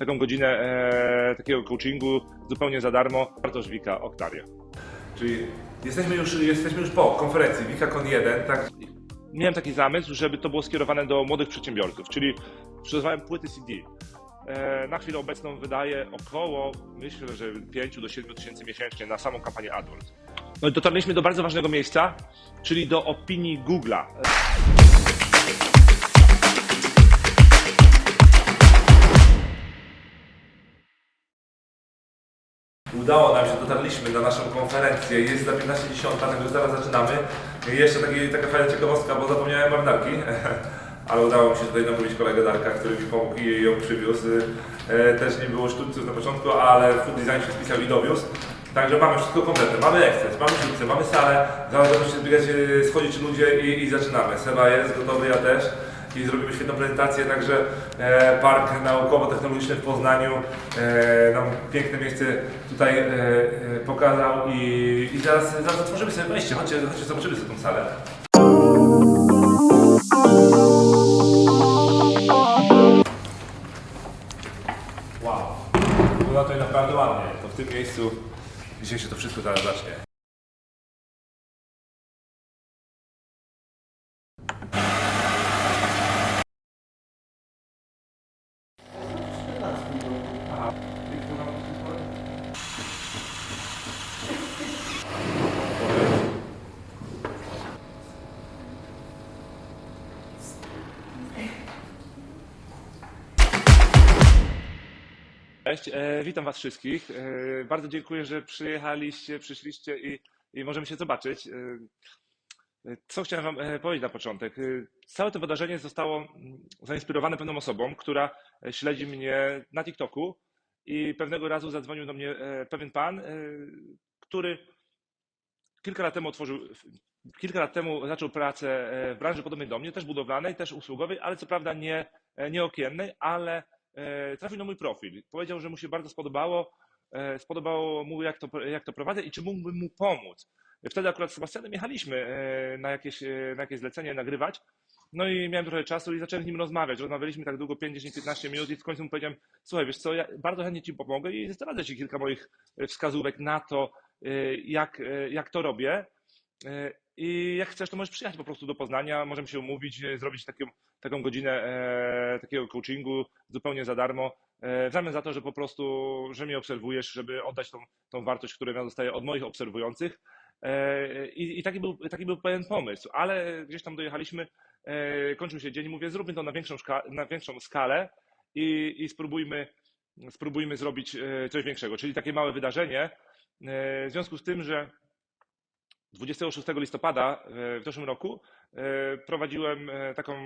taką godzinę e, takiego coachingu zupełnie za darmo. Bartosz Wika, Octario. Czyli jesteśmy już, jesteśmy już po konferencji WikaCon 1, tak? Miałem taki zamysł, żeby to było skierowane do młodych przedsiębiorców, czyli przygotowałem płyty CD. E, Na chwilę obecną wydaję około, myślę, że 5 do 7 tysięcy miesięcznie na samą kampanię AdWords. No i dotarliśmy do bardzo ważnego miejsca, czyli do opinii Google'a. Udało nam się, dotarliśmy na naszą konferencję, jest za 15.10, także zaraz zaczynamy. I jeszcze taki, taka fajna ciekawostka, bo zapomniałem marynarki, ale udało mi się tutaj namówić kolegę Darka, który mi pomógł i ją przywiózł. E, Też nie było sztućców na początku, ale food design się spisał i dowiózł. Także mamy wszystko kompletne. Mamy ekspres, mamy sztućce, mamy salę, zaraz będą się zbiegać, e, schodzić ludzie i, i zaczynamy. Seba jest gotowy, ja też i zrobimy świetną prezentację, także e, Park Naukowo-Technologiczny w Poznaniu e, nam piękne miejsce tutaj e, pokazał i, i zaraz, zaraz otworzymy sobie wejście, chodźcie, chodźcie zobaczymy sobie tą salę. Wow, wygląda to naprawdę ładnie, to w tym miejscu dzisiaj się to wszystko zaraz zacznie. Cześć, e, witam Was wszystkich. E, bardzo dziękuję, że przyjechaliście, przyszliście i, i możemy się zobaczyć. E, co chciałem Wam e, powiedzieć na początek? E, całe to wydarzenie zostało mm, zainspirowane pewną osobą, która e, śledzi mnie na TikToku i pewnego razu zadzwonił do mnie e, pewien pan, który kilka lat temu otworzył, kilka lat temu zaczął pracę w branży podobnej do mnie, też budowlanej, też usługowej, ale co prawda nie, nie okiennej, ale trafił na mój profil. Powiedział, że mu się bardzo spodobało, spodobało mu jak to, jak to prowadzę i czy mógłbym mu pomóc. Wtedy akurat z Sebastianem jechaliśmy e, na jakieś, e, na jakieś zlecenie nagrywać. No i miałem trochę czasu i zacząłem z nim rozmawiać. Rozmawialiśmy tak długo, 5, 10, 15 minut i w końcu mu powiedziałem, słuchaj, wiesz co, ja bardzo chętnie Ci pomogę i zdradzę Ci kilka moich e, wskazówek na to, e, jak, e, jak to robię. E, I jak chcesz, to możesz przyjechać po prostu do Poznania, możemy się umówić, e, zrobić taką, taką godzinę e, takiego coachingu zupełnie za darmo, e, w zamian za to, że po prostu, że mnie obserwujesz, żeby oddać tą, tą wartość, którą ja dostaję od moich obserwujących. E, I, i taki, był, taki był pewien pomysł, ale gdzieś tam dojechaliśmy, e, kończył się dzień, mówię, zróbmy to na większą, na większą skalę i, i spróbujmy, spróbujmy zrobić e, coś większego, czyli takie małe wydarzenie. E, W związku z tym, że 26 listopada e, w zeszłym roku e, prowadziłem e, taką,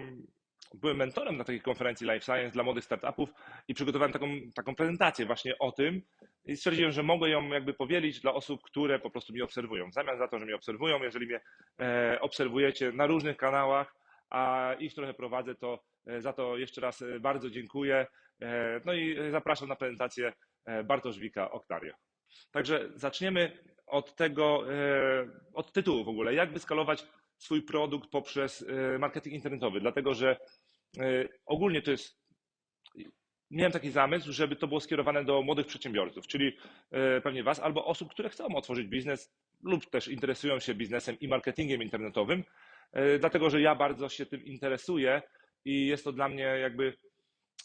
byłem mentorem na takiej konferencji Life Science dla młodych startupów i przygotowałem taką, taką prezentację właśnie o tym i stwierdziłem, że mogę ją jakby powielić dla osób, które po prostu mnie obserwują. W zamian za to, że mnie obserwują, jeżeli mnie e, obserwujecie na różnych kanałach, a ich trochę prowadzę, to e, za to jeszcze raz e, bardzo dziękuję. E, No i zapraszam na prezentację e, Bartosz Wika, Octario. Także zaczniemy od tego, od tytułu w ogóle, jak wyskalować swój produkt poprzez marketing internetowy, dlatego że ogólnie to jest, miałem taki zamysł, żeby to było skierowane do młodych przedsiębiorców, czyli e, pewnie Was albo osób, które chcą otworzyć biznes lub też interesują się biznesem i marketingiem internetowym, e, dlatego że ja bardzo się tym interesuję i jest to dla mnie jakby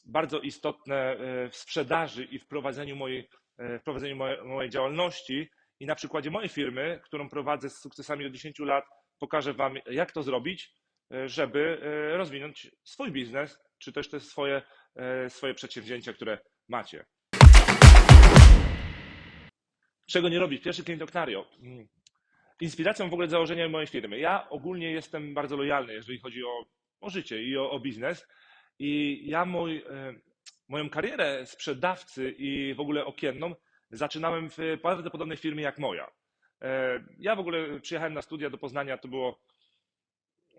bardzo istotne e, w sprzedaży i w prowadzeniu mojej, e, w prowadzeniu mojej, działalności. I na przykładzie mojej firmy, którą prowadzę z sukcesami od 10 lat, pokażę Wam, jak to zrobić, e, żeby e, rozwinąć swój biznes, czy też te swoje, e, swoje przedsięwzięcia, które macie. Czego nie robić? Pierwszy klient Octario. Mm. Inspiracją w ogóle założenia mojej firmy. Ja ogólnie jestem bardzo lojalny, jeżeli chodzi o, o życie i o, o biznes. I ja mój, e, moją karierę sprzedawcy i w ogóle okienną zaczynałem w bardzo podobnej firmie jak moja. E, Ja w ogóle przyjechałem na studia do Poznania, to było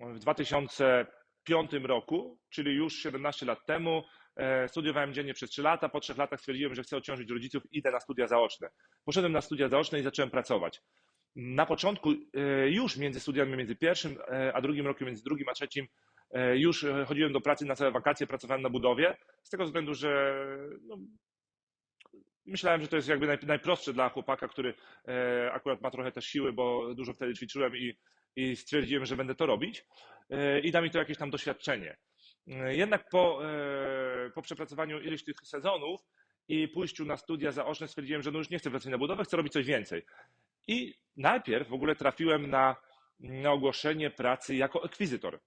w 2005 roku, czyli już 17 lat temu. E, Studiowałem dziennie przez 3 lata. Po 3 latach stwierdziłem, że chcę odciążyć rodziców, idę na studia zaoczne. Poszedłem na studia zaoczne i zacząłem pracować. Na początku, e, już między studiami, między pierwszym e, a drugim rokiem, między drugim a trzecim, już chodziłem do pracy na całe wakacje, pracowałem na budowie, z tego względu, że no, myślałem, że to jest jakby naj, najprostsze dla chłopaka, który akurat ma trochę też siły, bo dużo wtedy ćwiczyłem i, i stwierdziłem, że będę to robić e, i da mi to jakieś tam doświadczenie. E, Jednak po, e, po przepracowaniu ileś tych sezonów i pójściu na studia zaoczne stwierdziłem, że no już nie chcę wracać na budowę, chcę robić coś więcej. I najpierw w ogóle trafiłem na, na ogłoszenie pracy jako ekwizytor.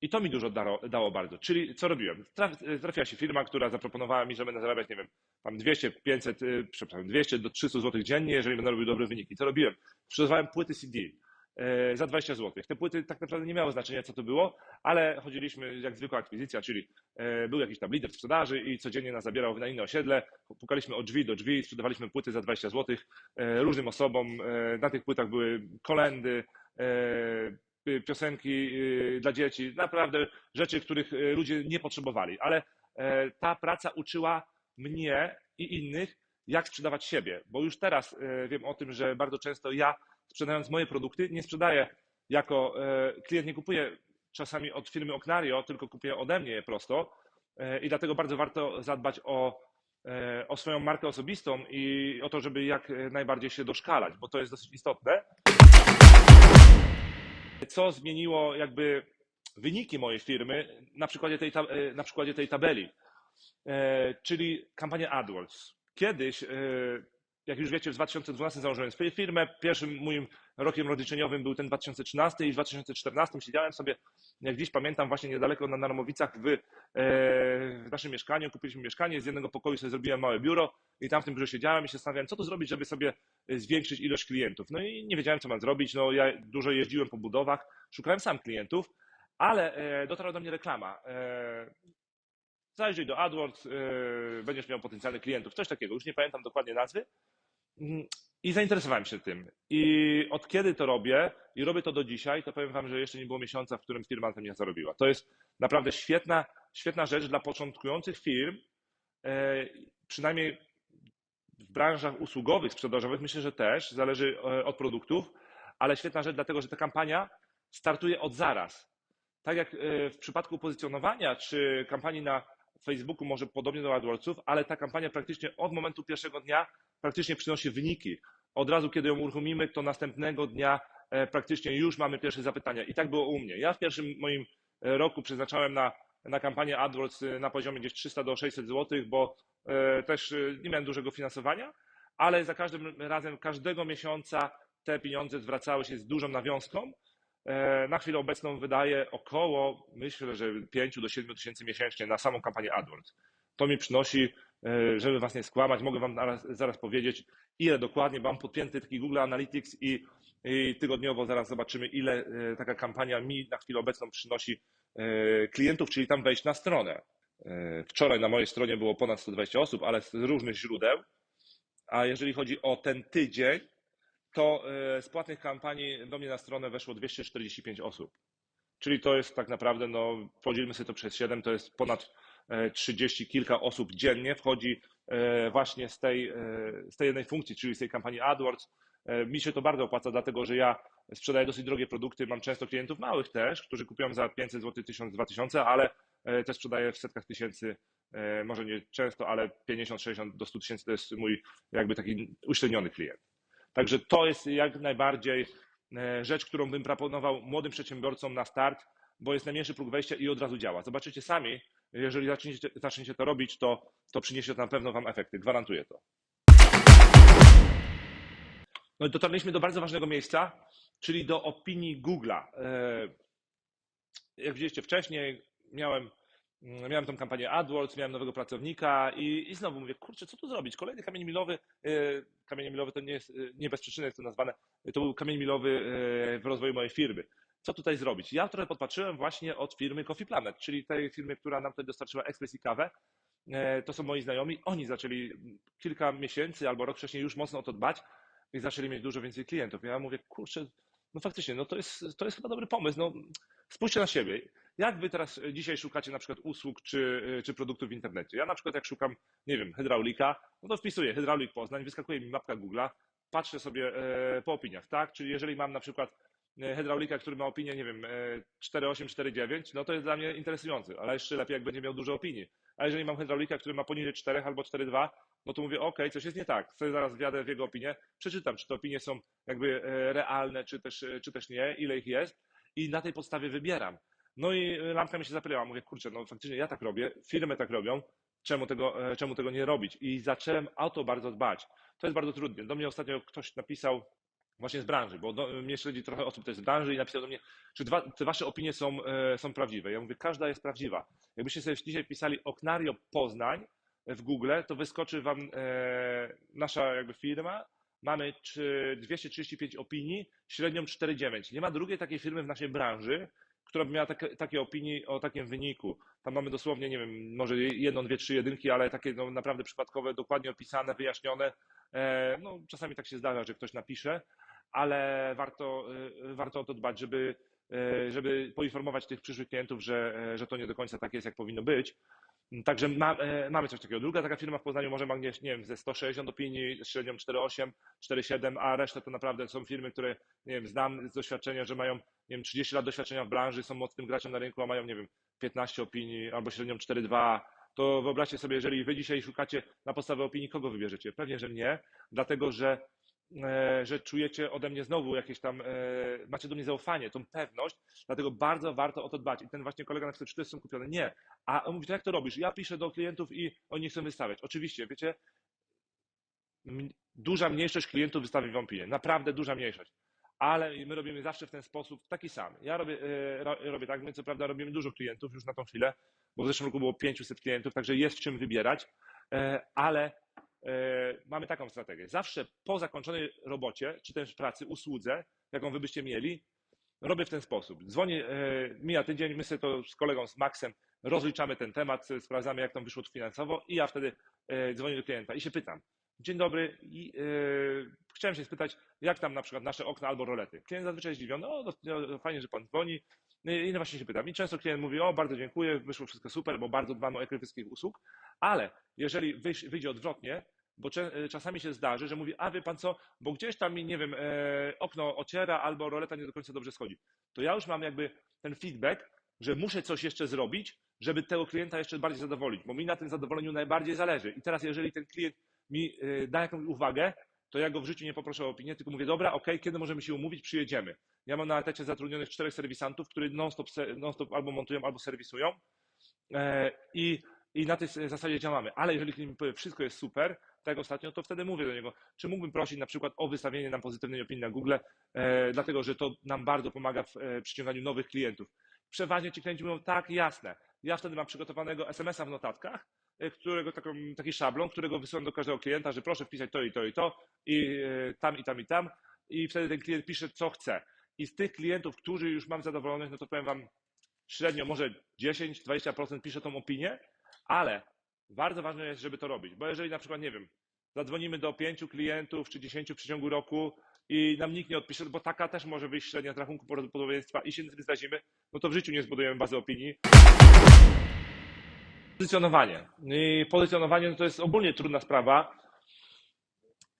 I to mi dużo dało, dało bardzo. Czyli co robiłem? Traf, trafiła się firma, która zaproponowała mi, że będę zarabiać, nie wiem, tam 200, 500, y, przepraszam, 200 do 300 zł dziennie, jeżeli będę robił dobre wyniki. Co robiłem? Sprzedawałem płyty CD za 20 zł. Te płyty tak naprawdę nie miały znaczenia, co to było, ale chodziliśmy jak zwykła akwizycja, czyli e, był jakiś tam lider w sprzedaży i codziennie nas zabierał na inne osiedle. Pukaliśmy od drzwi do drzwi, sprzedawaliśmy płyty za 20 zł e, różnym osobom. E, Na tych płytach były kolendy, e, piosenki dla dzieci, naprawdę rzeczy, których ludzie nie potrzebowali, ale e, ta praca uczyła mnie i innych, jak sprzedawać siebie, bo już teraz e, wiem o tym, że bardzo często ja sprzedając moje produkty nie sprzedaję jako e, klient nie kupuje czasami od firmy Oknario, tylko kupuje ode mnie je prosto. E, i dlatego bardzo warto zadbać o, e, o swoją markę osobistą i o to, żeby jak najbardziej się doszkalać, bo to jest dosyć istotne. Co zmieniło jakby wyniki mojej firmy na przykładzie tej, na przykładzie tej tabeli, czyli kampania AdWords. Kiedyś, jak już wiecie, w 2012 założyłem swoją firmę. Pierwszym moim rokiem rozliczeniowym był ten 2013 i w 2014 siedziałem sobie, jak dziś pamiętam, właśnie niedaleko na Narmowicach w, e, w naszym mieszkaniu. Kupiliśmy mieszkanie, z jednego pokoju sobie zrobiłem małe biuro i tam w tym biurze siedziałem i się zastanawiałem, co tu zrobić, żeby sobie zwiększyć ilość klientów. No i nie wiedziałem, co mam zrobić. No, ja dużo jeździłem po budowach, szukałem sam klientów, ale e, dotarła do mnie reklama. E, zajrzyj do AdWords, e, będziesz miał potencjalnych klientów, coś takiego, już nie pamiętam dokładnie nazwy. Mm, I zainteresowałem się tym. I od kiedy to robię, i robię to do dzisiaj, to powiem Wam, że jeszcze nie było miesiąca, w którym firma na tym nie zarobiła. To jest naprawdę świetna, świetna rzecz dla początkujących firm, e, przynajmniej w branżach usługowych, sprzedażowych, myślę, że też, zależy e, od produktów, ale świetna rzecz, dlatego że ta kampania startuje od zaraz. Tak jak w przypadku pozycjonowania czy kampanii na Facebooku, może podobnie do AdWordsów, ale ta kampania praktycznie od momentu pierwszego dnia praktycznie przynosi wyniki. Od razu, kiedy ją uruchomimy, to następnego dnia e, praktycznie już mamy pierwsze zapytania. I tak było u mnie. Ja w pierwszym moim e, roku przeznaczałem na, na kampanię AdWords e, na poziomie gdzieś 300 do 600 zł, bo też nie miałem dużego finansowania, ale za każdym razem, każdego miesiąca te pieniądze zwracały się z dużą nawiązką. E, Na chwilę obecną wydaję około, myślę, że 5 do 7 tysięcy miesięcznie na samą kampanię AdWords. To mi przynosi, e, żeby Was nie skłamać, mogę Wam zaraz, zaraz powiedzieć, ile dokładnie, mam podpięty taki Google Analytics i, i tygodniowo zaraz zobaczymy, ile e, taka kampania mi na chwilę obecną przynosi klientów, czyli tam wejść na stronę. Wczoraj na mojej stronie było ponad 120 osób, ale z różnych źródeł. A jeżeli chodzi o ten tydzień, to e, z płatnych kampanii do mnie na stronę weszło 245 osób. Czyli to jest tak naprawdę, no podzielmy sobie to przez 7, to jest ponad e, 30 kilka osób dziennie wchodzi e, właśnie z tej, e, z tej jednej funkcji, czyli z tej kampanii AdWords. E, Mi się to bardzo opłaca, dlatego że ja sprzedaję dosyć drogie produkty, mam często klientów małych też, którzy kupują za 500 zł, 1000, 2000, ale e, też sprzedaję w setkach tysięcy, e, może nie często, ale 50, 60 do 100 tysięcy to jest mój jakby taki uśredniony klient. Także to jest jak najbardziej e, rzecz, którą bym proponował młodym przedsiębiorcom na start, bo jest najmniejszy próg wejścia i od razu działa. Zobaczycie sami, jeżeli zaczniecie, zaczniecie to robić, to, to przyniesie to na pewno Wam efekty, gwarantuję to. No i dotarliśmy do bardzo ważnego miejsca, czyli do opinii Google'a. E, Jak widzieliście wcześniej, miałem, miałem tą kampanię AdWords, miałem nowego pracownika i, i znowu mówię, kurczę, co tu zrobić? Kolejny kamień milowy, e, kamień milowy to nie jest, e, nie bez przyczyny jest to nazwane, to był kamień milowy e, w rozwoju mojej firmy. Co tutaj zrobić? Ja trochę podpatrzyłem właśnie od firmy Coffee Planet, czyli tej firmy, która nam tutaj dostarczyła ekspres i kawę. To są moi znajomi. Oni zaczęli kilka miesięcy albo rok wcześniej już mocno o to dbać i zaczęli mieć dużo więcej klientów. Ja mówię, kurczę, no faktycznie, no to jest, to jest chyba dobry pomysł. No, spójrzcie na siebie. Jak wy teraz dzisiaj szukacie na przykład usług czy, czy produktów w internecie? Ja na przykład jak szukam, nie wiem, hydraulika, no to wpisuję hydraulik Poznań, wyskakuje mi mapka Google'a, patrzę sobie e, po opiniach, tak? Czyli jeżeli mam na przykład e, hydraulika, który ma opinię, nie wiem, e, 4,8, 4,9, no to jest dla mnie interesujący, ale jeszcze lepiej, jak będzie miał dużo opinii. A jeżeli mam hydraulika, który ma poniżej 4 albo 4,2, no to mówię, ok, coś jest nie tak. Sobie zaraz wjadę w jego opinię, przeczytam, czy te opinie są jakby e, realne, czy też, e, czy też nie, ile ich jest i na tej podstawie wybieram. No i e, lampka mi się zapytała, mówię, kurczę, no faktycznie ja tak robię, firmy tak robią, czemu tego, e, czemu tego nie robić? I zacząłem o to bardzo dbać. To jest bardzo trudne. Do mnie ostatnio ktoś napisał właśnie z branży, bo do, mnie śledzi trochę osób też z branży i napisał do mnie, czy dwa, te wasze opinie są, e, są prawdziwe. Ja mówię, każda jest prawdziwa. Jakbyście sobie dzisiaj wpisali Oknario Poznań w Google, to wyskoczy wam e, nasza jakby firma. Mamy czy 235 opinii, średnią 4,9. Nie ma drugiej takiej firmy w naszej branży, która by miała takie, takie opinii o takim wyniku. Tam mamy dosłownie, nie wiem, może jedną, dwie, trzy jedynki, ale takie no, naprawdę przypadkowe, dokładnie opisane, wyjaśnione. E, no, czasami tak się zdarza, że ktoś napisze, ale warto, e, warto o to dbać, żeby, e, żeby poinformować tych przyszłych klientów, że, że to nie do końca tak jest, jak powinno być. Także ma, mamy coś takiego. Druga taka firma w Poznaniu może ma gdzieś, nie wiem, ze 160 opinii, średnią 4,8, 4,7, a reszta to naprawdę są firmy, które, nie wiem, znam z doświadczenia, że mają, nie wiem, 30 lat doświadczenia w branży, są mocnym graczem na rynku, a mają, nie wiem, 15 opinii albo średnią 4,2. To wyobraźcie sobie, jeżeli wy dzisiaj szukacie na podstawie opinii, kogo wybierzecie? Pewnie, że mnie, dlatego że e, że czujecie ode mnie znowu jakieś tam, e, macie do mnie zaufanie, tą pewność, dlatego bardzo warto o to dbać. I ten właśnie kolega napisał, czy to są kupione? Nie. A on mówi, to jak to robisz? Ja piszę do klientów i oni chcą wystawiać. Oczywiście, wiecie, duża mniejszość klientów wystawi wam opinię, naprawdę duża mniejszość. Ale my robimy zawsze w ten sposób taki sam. Ja robię, e, ro, robię tak, my co prawda robimy dużo klientów już na tą chwilę, bo w zeszłym roku było 500 klientów, także jest w czym wybierać, e, ale e, mamy taką strategię. Zawsze po zakończonej robocie, czy też pracy, usłudze, jaką wy byście mieli, robię w ten sposób. Dzwonię, mija tydzień, my sobie to z kolegą, z Maxem rozliczamy ten temat, sprawdzamy jak tam wyszło finansowo i ja wtedy dzwonię do klienta i się pytam. Dzień dobry, i, e, chciałem się spytać, jak tam na przykład nasze okna albo rolety. Klient zazwyczaj jest zdziwiony, o, no, no, fajnie, że pan dzwoni. I i no właśnie się pytam. I często klient mówi, o, bardzo dziękuję, wyszło wszystko super, bo bardzo dbamy o wszystkich usług, ale jeżeli wyjdzie odwrotnie, bo e, czasami się zdarzy, że mówi, a wie pan co, bo gdzieś tam mi, nie wiem, e, okno ociera albo roleta nie do końca dobrze schodzi. To ja już mam jakby ten feedback, że muszę coś jeszcze zrobić, żeby tego klienta jeszcze bardziej zadowolić, bo mi na tym zadowoleniu najbardziej zależy. I teraz, jeżeli ten klient mi e, da jakąś uwagę, to ja go w życiu nie poproszę o opinię, tylko mówię, dobra, okej, kiedy możemy się umówić, przyjedziemy. Ja mam na etacie zatrudnionych czterech serwisantów, którzy non-stop, non-stop albo montują, albo serwisują e, i, i na tej zasadzie działamy. Ale jeżeli klient powie, wszystko jest super, tak ostatnio, to wtedy mówię do niego, czy mógłbym prosić na przykład o wystawienie nam pozytywnej opinii na Google, e, dlatego że to nam bardzo pomaga w e, przyciąganiu nowych klientów. Przeważnie ci klienci mówią, tak, jasne. Ja wtedy mam przygotowanego SMS-a w notatkach, którego taką, taki szablon, którego wysyłam do każdego klienta, że proszę wpisać to i to i to i e, tam i tam i tam i wtedy ten klient pisze, co chce. I z tych klientów, którzy już mam zadowolonych, no to powiem wam średnio może 10-20% pisze tą opinię, ale bardzo ważne jest, żeby to robić, bo jeżeli na przykład, nie wiem, zadzwonimy do pięciu klientów czy dziesięciu w przeciągu roku i nam nikt nie odpisze, bo taka też może wyjść średnia z rachunku prawdopodobieństwa i się zrazimy, no to w życiu nie zbudujemy bazy opinii. Pozycjonowanie. I pozycjonowanie no to jest ogólnie trudna sprawa.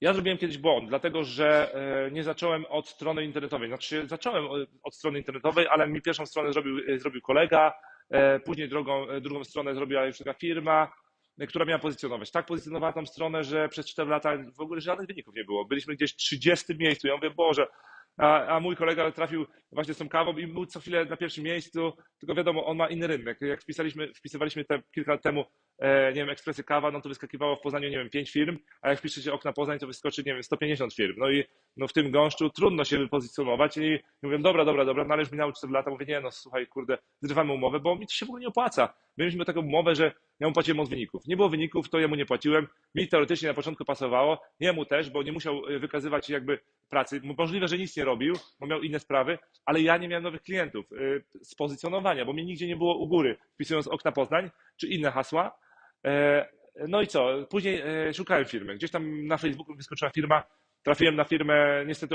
Ja zrobiłem kiedyś błąd, dlatego że e, nie zacząłem od strony internetowej. Znaczy, zacząłem od- od strony internetowej, ale mi pierwszą stronę zrobił, e, zrobił kolega, e, później drugą, e, drugą stronę zrobiła już taka firma, e, która miała pozycjonować. Tak pozycjonowała tą stronę, że przez 4 lata w ogóle żadnych wyników nie było. Byliśmy gdzieś w 30 miejscu. Ja mówię, Boże, a, a mój kolega trafił właśnie z tą kawą i był co chwilę na pierwszym miejscu, tylko wiadomo, on ma inny rynek. Jak wpisaliśmy, wpisywaliśmy te kilka lat temu, e, nie wiem, ekspresy kawa, no to wyskakiwało w Poznaniu, nie wiem, 5 firm, a jak wpiszecie okna Poznań, to wyskoczy, nie wiem, 150 firm. No i no w tym gąszczu trudno się wypozycjonować i mówię, dobra, dobra, dobra, no ale już minęło 4 lata, mówię, nie no, słuchaj, kurde, zrywamy umowę, bo mi to się w ogóle nie opłaca. My mieliśmy taką umowę, że ja mu płaciłem od wyników. Nie było wyników, to jemu nie płaciłem. Mi teoretycznie na początku pasowało, jemu też, bo nie musiał y, wykazywać jakby pracy. Możliwe, że nic nie robił, bo miał inne sprawy, ale ja nie miałem nowych klientów y, z pozycjonowania, bo mnie nigdzie nie było u góry, wpisując okna Poznań czy inne hasła. E, No i co? Później e, szukałem firmy. Gdzieś tam na Facebooku wyskoczyła firma. Trafiłem na firmę niestety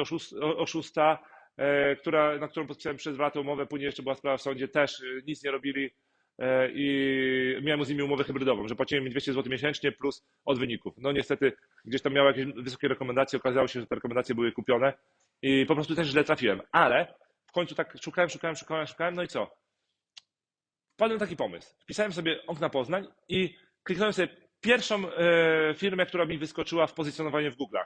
oszusta, e, która, na którą podpisałem przez dwa lata umowę. Później jeszcze była sprawa w sądzie, też e, nic nie robili i miałem z nimi umowę hybrydową, że płaciłem mi 200 zł miesięcznie plus od wyników. No niestety gdzieś tam miał jakieś wysokie rekomendacje, okazało się, że te rekomendacje były kupione i po prostu też źle trafiłem. Ale końcu tak szukałem, szukałem, szukałem, szukałem, no i co? Wpadłem taki pomysł. Wpisałem sobie okna Poznań i kliknąłem sobie pierwszą e, firmę, która mi wyskoczyła w pozycjonowaniu w Google'ach.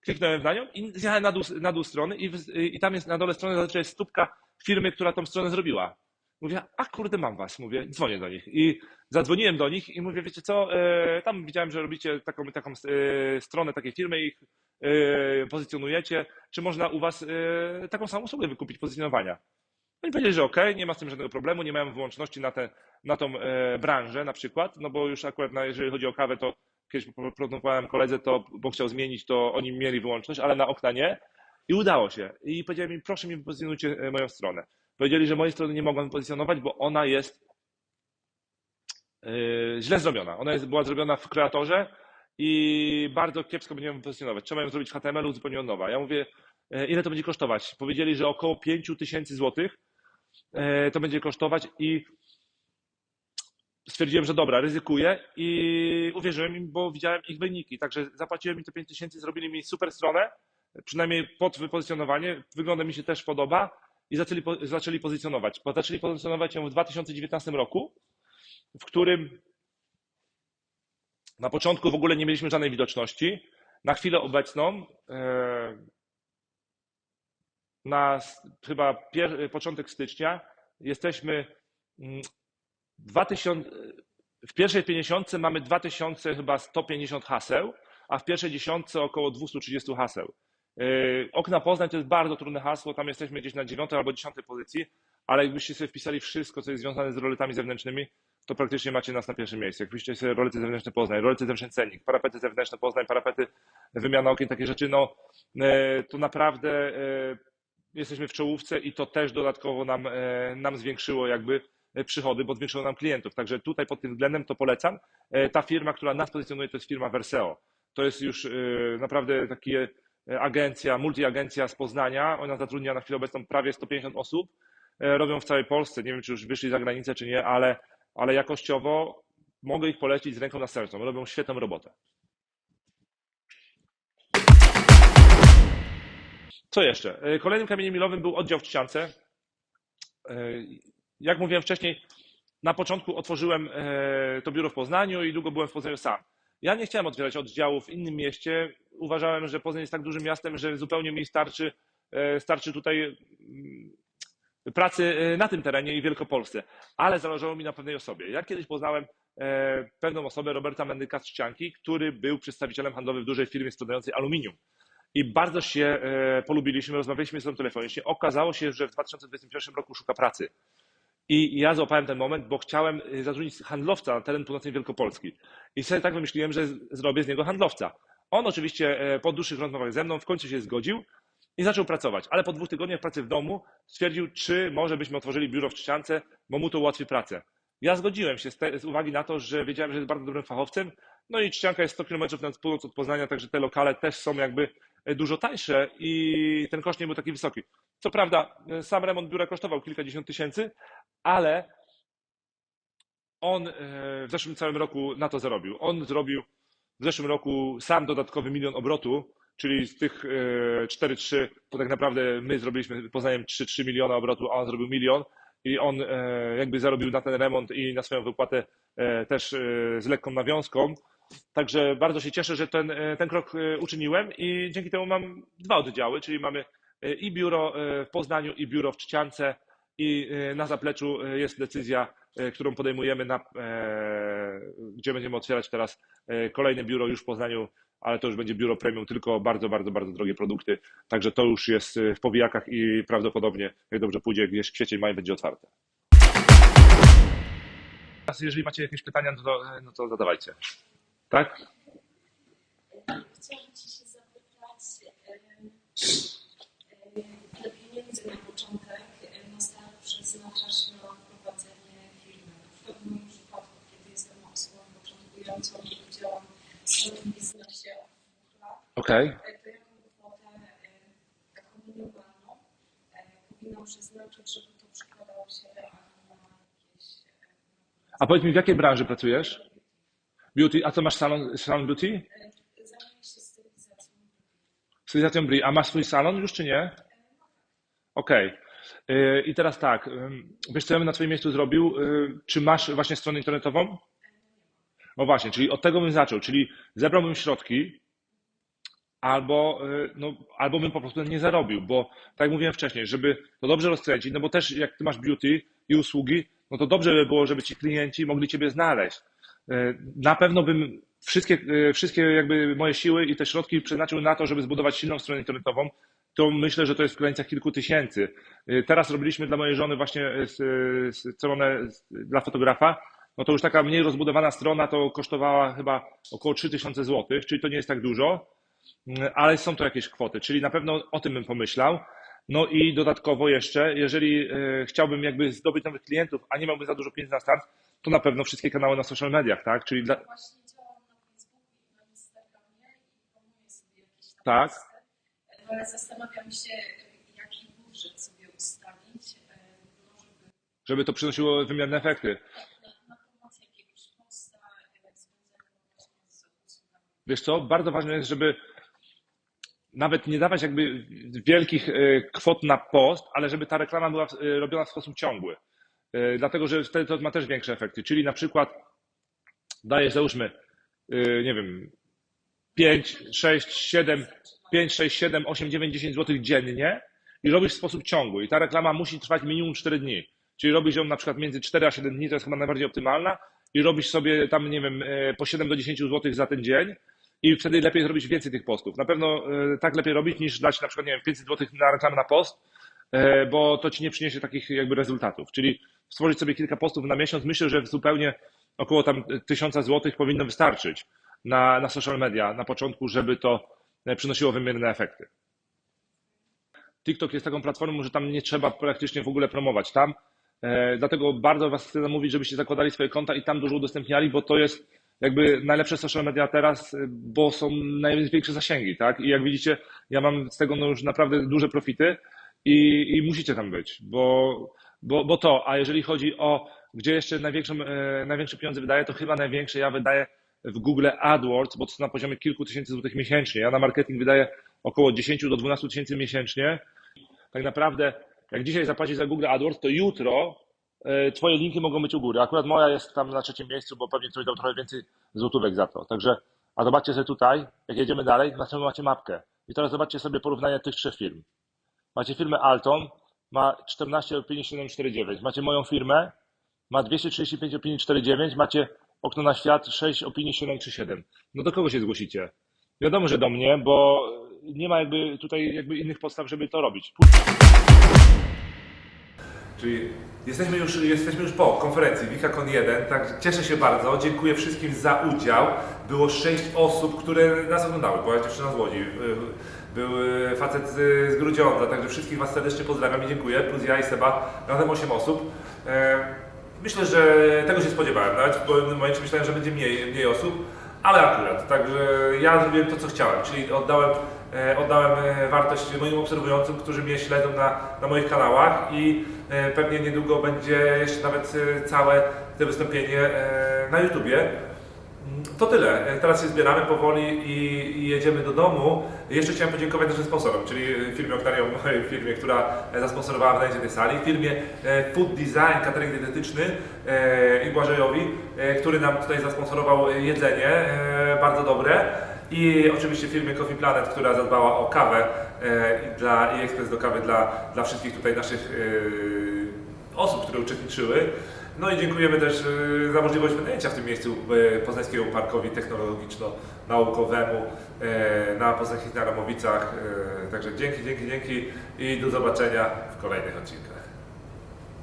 Kliknąłem na nią i zjechałem na dół, na dół strony i, i tam jest na dole strony zazwyczaj jest stópka firmy, która tą stronę zrobiła. Mówię, a kurde mam was, mówię, dzwonię do nich. I zadzwoniłem do nich i mówię, wiecie co, e, tam widziałem, że robicie taką, taką e, stronę takiej firmy i e, pozycjonujecie. Czy można u was taką samą usługę wykupić pozycjonowania? Oni powiedzieli, że okej, nie ma z tym żadnego problemu, nie mają wyłączności na, tę na tą branżę na przykład, no bo już akurat na, jeżeli chodzi o kawę, to kiedyś proponowałem koledze to, bo chciał zmienić, to oni mieli wyłączność, ale na okna nie. I udało się. I powiedzieli mi, proszę mi pozycjonujcie moją stronę. Powiedzieli, że mojej strony nie mogą pozycjonować, bo ona jest e, źle zrobiona. Ona jest, była zrobiona w kreatorze i bardzo kiepsko będziemy pozycjonować. Trzeba ją zrobić w HTML-u zupełnie od nowa. Ja mówię, e, ile to będzie kosztować? Powiedzieli, że około 5 tysięcy złotych e, to będzie kosztować i stwierdziłem, że dobra, ryzykuję i uwierzyłem im, bo widziałem ich wyniki. Także zapłaciłem mi te 5 tysięcy, zrobili mi super stronę, przynajmniej pod wypozycjonowanie. Wygląda mi się też podoba i zaczęli, zaczęli pozycjonować. Zaczęli pozycjonować ją w 2019 roku, w którym na początku w ogóle nie mieliśmy żadnej widoczności. Na chwilę obecną, e, na chyba pier, początek stycznia, jesteśmy mm, 2000, w pierwszej 50 mamy 2000 chyba 150 haseł, a w pierwszej dziesiątce około 230 haseł. Yy, Okna Poznań to jest bardzo trudne hasło, tam jesteśmy gdzieś na dziewiątej albo dziesiątej pozycji, ale jakbyście sobie wpisali wszystko, co jest związane z roletami zewnętrznymi, to praktycznie macie nas na pierwszym miejscu. Jak wpiszecie sobie rolety zewnętrzne Poznań, rolety zewnętrzne Cennik, parapety zewnętrzne Poznań, parapety, wymiana okien, takie rzeczy, no yy, to naprawdę yy, jesteśmy w czołówce i to też dodatkowo nam, nam zwiększyło jakby przychody, bo zwiększyło nam klientów. Także tutaj pod tym względem to polecam. Ta firma, która nas pozycjonuje, to jest firma Verseo. To jest już naprawdę taka agencja, multiagencja z Poznania. Ona zatrudnia na chwilę obecną prawie 150 osób. E, Robią w całej Polsce. Nie wiem, czy już wyszli za granicę, czy nie, ale, ale jakościowo mogę ich polecić z ręką na sercu. Robią świetną robotę. Co jeszcze? E, Kolejnym kamieniem milowym był oddział w Trzciance. E, Jak mówiłem wcześniej, na początku otworzyłem e, to biuro w Poznaniu i długo byłem w Poznaniu sam. Ja nie chciałem otwierać oddziału w innym mieście. Uważałem, że Poznań jest tak dużym miastem, że zupełnie mi starczy, e, starczy tutaj mm, pracy e, na tym terenie i Wielkopolsce. Ale zależało mi na pewnej osobie. Ja kiedyś poznałem e, pewną osobę, Roberta Mendyka z który był przedstawicielem handlowym w dużej firmie sprzedającej aluminium. I bardzo się polubiliśmy, rozmawialiśmy z sobą telefonicznie. Okazało się, że w 2021 roku szuka pracy. I ja złapałem ten moment, bo chciałem y, zatrudnić handlowca na teren północnej Wielkopolski. I sobie tak wymyśliłem, że zrobię z niego handlowca. On oczywiście e, po dłuższych rozmowach ze mną w końcu się zgodził i zaczął pracować. Ale po dwóch tygodniach pracy w domu stwierdził, czy może byśmy otworzyli biuro w Trzciance, bo mu to ułatwi pracę. Ja zgodziłem się z, te, z uwagi na to, że wiedziałem, że jest bardzo dobrym fachowcem. No i Trzcianka jest 100 km na północ od Poznania, także te lokale też są jakby e, dużo tańsze i ten koszt nie był taki wysoki. Co prawda, e, sam remont biura kosztował kilkadziesiąt tysięcy, ale on e, w zeszłym całym roku na to zarobił. On zrobił w zeszłym roku sam dodatkowy milion obrotu, czyli z tych e, 4-3, to tak naprawdę my zrobiliśmy poznaniem 3-3 miliona obrotu, a on zrobił milion i on e, jakby zarobił na ten remont i na swoją wypłatę e, też e, z lekką nawiązką. Także bardzo się cieszę, że ten, e, ten krok e, uczyniłem i dzięki temu mam dwa oddziały, czyli mamy e, i biuro e, w Poznaniu, i biuro w Trzciance i e, na zapleczu e, jest decyzja, e, którą podejmujemy, na, gdzie będziemy otwierać teraz kolejne biuro już w Poznaniu, ale to już będzie biuro premium, tylko bardzo, bardzo, bardzo drogie produkty. Także to już jest w powijakach i prawdopodobnie, jak dobrze pójdzie, gdzieś kwiecień, maj będzie otwarte. Teraz, Jeżeli macie jakieś pytania, no to, no to zadawajcie. Tak? Chciałam Ci się zapytać, pieniędzy na początek em, na start przeznaczasz na prowadzenie firmy? Na przykład w moim przypadku, kiedy jestem osobą i działam w swoim biznesie od dwóch lat, Okej. e, to jaką kwotę em, taką minimalną em, powinnam przeznaczyć, żeby to przekładało się na jakieś... A powiedz mi, w jakiej branży pracujesz? Beauty. A co masz salon, salon beauty? Zajmuję się stylizacją. Stylizacją Bri. A masz swój salon już czy nie? Okej. Yy, I teraz tak, wiesz co ja bym na twoim miejscu zrobił? Czy masz właśnie stronę internetową? No właśnie, czyli od tego bym zaczął, czyli zebrałbym środki, albo, yy, no, albo bym po prostu nie zarobił, bo tak jak mówiłem wcześniej, żeby to dobrze rozkręcić, no bo też jak ty masz beauty i usługi, no to dobrze by było, żeby ci klienci mogli ciebie znaleźć. Yy, Na pewno bym wszystkie, yy, wszystkie jakby moje siły i te środki przeznaczył na to, żeby zbudować silną stronę internetową, to myślę, że to jest w granicach kilku tysięcy. Teraz robiliśmy dla mojej żony właśnie stronę dla fotografa, no to już taka mniej rozbudowana strona to kosztowała chyba około 3000 zł, czyli to nie jest tak dużo, Mm, ale są to jakieś kwoty, czyli na pewno o tym bym pomyślał. No i dodatkowo jeszcze, jeżeli e, chciałbym jakby zdobyć nowych klientów, a nie miałbym za dużo pieniędzy na start, to na pewno wszystkie kanały na social mediach, tak? Czyli dla, Tak. ale zastanawiam się, jaki budżet sobie ustalić, e, no żeby żeby to przynosiło wymierne efekty. na, na promocję jakiegoś posta e, związanego właśnie z usługami. Wiesz co, bardzo ważne jest, żeby nawet nie dawać jakby wielkich e, kwot na post, ale żeby ta reklama była e, robiona w sposób ciągły. E, Dlatego, że wtedy to ma też większe efekty. Czyli na przykład dajesz, załóżmy, nie wiem, 5, 6, 7, 5, 6, 7, 8, 9, 10 zł dziennie i robisz w sposób ciągły. I ta reklama musi trwać minimum 4 dni. Czyli robisz ją na przykład między 4 a 7 dni, to jest chyba najbardziej optymalna, i robisz sobie tam, nie wiem, po 7 do 10 zł za ten dzień i wtedy lepiej zrobić więcej tych postów. Na pewno e, tak lepiej robić niż dać na przykład, nie wiem, 500 zł na reklamę na post, e, bo to ci nie przyniesie takich jakby rezultatów. Czyli stworzyć sobie kilka postów na miesiąc, myślę, że zupełnie około tam 1000 zł powinno wystarczyć na, na social media na początku, żeby to e, przynosiło wymierne efekty. TikTok jest taką platformą, że tam nie trzeba praktycznie w ogóle promować. Tam Dlatego bardzo Was chcę namówić, żebyście zakładali swoje konta i tam dużo udostępniali, bo to jest jakby najlepsze social media teraz, e, bo są największe zasięgi, tak? I jak widzicie, ja mam z tego no już naprawdę duże profity i, i musicie tam być, bo, bo, bo to, a jeżeli chodzi o gdzie jeszcze największą, e, największe pieniądze wydaję, to chyba największe ja wydaję w Google AdWords, bo to na poziomie kilku tysięcy złotych miesięcznie. Ja na marketing wydaję około 10 do 12 tysięcy miesięcznie. Tak naprawdę jak dzisiaj zapłacisz za Google AdWords, to jutro twoje linki mogą być u góry. Akurat moja jest tam na trzecim miejscu, bo pewnie ktoś dał trochę więcej złotówek za to. Także, a zobaczcie sobie tutaj, jak jedziemy dalej, następnie macie mapkę. I teraz zobaczcie sobie porównanie tych trzech firm. Macie firmę Alton, ma 14 opinii 749. Macie moją firmę, ma 235 opinii 49. Macie okno na świat 6 opinii 737. No do kogo się zgłosicie? Wiadomo, że do mnie, bo nie ma jakby tutaj jakby innych podstaw, żeby to robić. Czyli jesteśmy już, jesteśmy już po konferencji WikaCon 1, tak cieszę się bardzo. Dziękuję wszystkim za udział. Było sześć osób, które nas oglądały. Była dziewczyna z Łodzi, y, był y, facet z Grudziądza, także wszystkich Was serdecznie pozdrawiam i dziękuję. Plus ja i Seba, razem 8 osób. E, Myślę, że tego się spodziewałem. Nawet w pewnym momencie myślałem, że będzie mniej, mniej osób, ale akurat. Także ja zrobiłem to, co chciałem, czyli oddałem, oddałem e, wartość moim obserwującym, którzy mnie śledzą na, na moich kanałach i e, pewnie niedługo będzie jeszcze nawet e, całe to wystąpienie e, na YouTubie. To tyle. E, Teraz się zbieramy powoli i, jedziemy do domu. Jeszcze chciałem podziękować naszym sponsorom, czyli firmie Octarium, mojej firmie, która e, zasponsorowała wynajęcie tej sali, firmie e, Food Design, catering dietetyczny e, i Błażejowi, e, który nam tutaj zasponsorował e, jedzenie e, bardzo dobre. I oczywiście firmie Coffee Planet, która zadbała o kawę e, i, ekspres do kawy dla, dla wszystkich tutaj naszych e, osób, które uczestniczyły. No i dziękujemy też e, za możliwość wynajęcia w tym miejscu Poznańskiego Parkowi Technologiczno-Naukowemu na Poznańskich Naramowicach. Także dzięki, dzięki, dzięki i do zobaczenia w kolejnych odcinkach.